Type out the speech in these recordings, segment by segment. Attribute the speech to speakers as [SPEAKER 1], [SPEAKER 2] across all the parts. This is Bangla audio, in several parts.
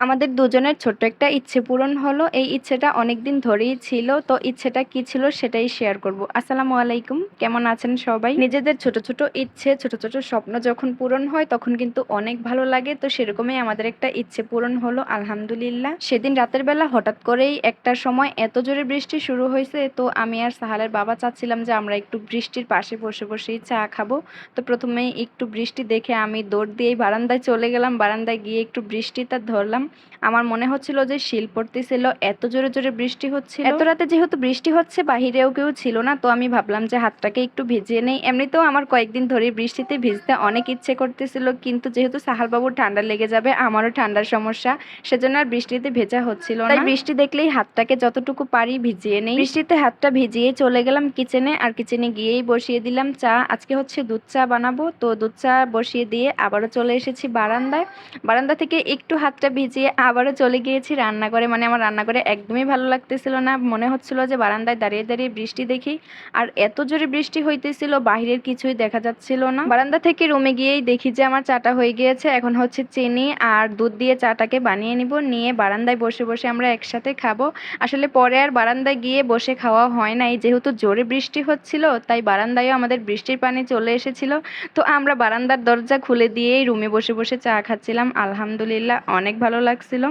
[SPEAKER 1] আমাদের দুজনের ছোট্ট একটা ইচ্ছে পূরণ হলো। এই ইচ্ছেটা অনেক দিন ধরেই ছিল, তো ইচ্ছেটা কি ছিল সেটাই শেয়ার করব। আসসালামু আলাইকুম, কেমন আছেন সবাই? নিজেদের ছোট ছোট ইচ্ছে, ছোট ছোট স্বপ্ন যখন পূরণ হয়, তখন কিন্তু অনেক ভালো লাগে। তো সেরকমই আমাদের একটা ইচ্ছে পূরণ হলো, আলহামদুলিল্লাহ। সেদিন রাতের বেলা হঠাৎ করেই একটা সময় এত জোরে বৃষ্টি শুরু হয়েছে, তো আমি আর সাহালের বাবা চাচ্ছিলাম যে আমরা একটু বৃষ্টির পাশে বসে বসেই চা খাব। তো প্রথমেই একটু বৃষ্টি দেখে আমি দৌড় দিয়েই বারান্দায় চলে গেলাম। বারান্দায় গিয়ে একটু বৃষ্টিটা ধরলাম। আমার মনে হচ্ছিল যে শিল পড়তেছিল এত জোরে জোরে বৃষ্টি হচ্ছিল। এত রাতে যেহেতু বৃষ্টি হচ্ছে বাহিরেও কেউ ছিল না তো আমি ভাবলাম যে হাতটাকে একটু ভিজিয়ে নেই। এমনিতেও আমার কয়েকদিন ধরে বৃষ্টিতে ভিজতে অনেক ইচ্ছে করতেছিল কিন্তু যেহেতু সাহালবাবুর ঠান্ডা লেগে যাবে আমারও ঠান্ডার সমস্যা সেজন্য আর বৃষ্টিতে ভেজা হচ্ছিল না। তাই বৃষ্টি দেখলেই হাতটাকে যতটুকু পারি ভিজিয়ে নেই। বৃষ্টিতে হাতটা ভিজিয়ে চলে গেলাম কিচেনে আর কিচেনে গিয়েই বসিয়ে দিলাম চা। আজকে হচ্ছে দুধ চা বানাবো তো দুধ চা বসিয়ে দিয়ে আবারও চলে এসেছি বারান্দায়। বারান্দা থেকে একটু হাতটা ভিজিয়ে আবারও চলে গিয়েছি রান্নাঘরে। মানে আমার রান্নাঘরে একদমই ভালো লাগতেছিল না। মনে হচ্ছিল যে বারান্দায় দাঁড়িয়ে দাঁড়িয়ে বৃষ্টি দেখি। আর এত জোরে বৃষ্টি হইতেছিল, বাহিরের কিছুই দেখা যাচ্ছিল না। বারান্দা থেকে রুমে গিয়েই দেখি যে আমার চাটা হয়ে গিয়েছে। এখন হচ্ছে চিনি আর দুধ দিয়ে চাটাকে বানিয়ে নিব। নিয়ে বারান্দায় বসে বসে আমরা একসাথে খাব। আসলে পরে আর বারান্দায় গিয়ে বসে খাওয়া হয় নাই। যেহেতু জোরে বৃষ্টি হচ্ছিল, তাই বারান্দায়ও আমাদের বৃষ্টির পানি চলে এসেছিল। তো আমরা বারান্দার দরজা খুলে দিয়েই রুমে বসে বসে চা খাচ্ছিলাম। আলহামদুলিল্লাহ, অনেক ভালো লাগছিল।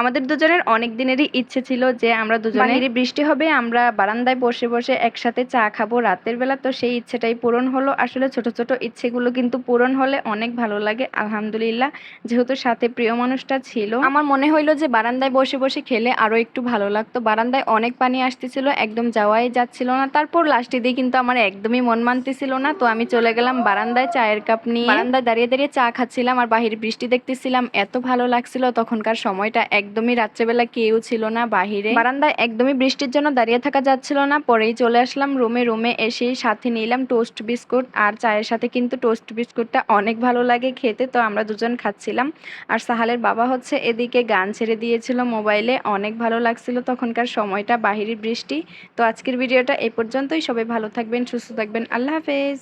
[SPEAKER 1] আমাদের দুজনের অনেক দিনেরই ইচ্ছে ছিল যে আমরা দুজনেরই বৃষ্টি হবে আমরা বারান্দায় বসে বসে একসাথে চা খাব। রাতের বেলা তো সেই ইচ্ছেটাই পূরণ হলো। আসলে ছোট ছোট ইচ্ছেগুলো কিন্তু পূরণ হলে অনেক ভালো লাগে আলহামদুলিল্লাহ। যেহেতু সাথে প্রিয় মানুষটা ছিল। আমার মনে হইল যে বারান্দায় বসে বসে খেলে আরও একটু ভালো লাগতো। বারান্দায় অনেক পানি আসতেছিল একদম যাওয়াই যাচ্ছিল না। তারপর লাস্টে দিয়ে কিন্তু আমার একদমই মন মানতেছিল না। তো আমি চলে গেলাম বারান্দায় চায়ের কাপ নিয়ে। বারান্দায় দাঁড়িয়ে দাঁড়িয়ে চা খাচ্ছিলাম আর বাহিরে বৃষ্টি দেখতেছিলাম। এত ভালো লাগছিল তখনকার সময়টা একদমই রাত্রেবেলা কেউ ছিল না বাহিরে। বারান্দায় একদমই বৃষ্টির জন্য দাঁড়িয়ে থাকা যাচ্ছিল না। পরেই চলে আসলাম রুমে। রুমে এসে সাথে নিলাম টোস্ট বিস্কুট। আর চায়ের সাথে কিন্তু টোস্ট বিস্কুটটা অনেক ভালো লাগে খেতে, তো আমরা দুজন খাচ্ছিলাম। আর সাহালের বাবা হচ্ছে এদিকে গান ছেড়ে দিয়েছিল মোবাইলে। অনেক ভালো লাগছিল তখনকার সময়টা, বাহিরের বৃষ্টি। তো আজকের ভিডিওটা এই পর্যন্তই। সবাই ভালো থাকবেন, সুস্থ থাকবেন। আল্লাহ হাফেজ।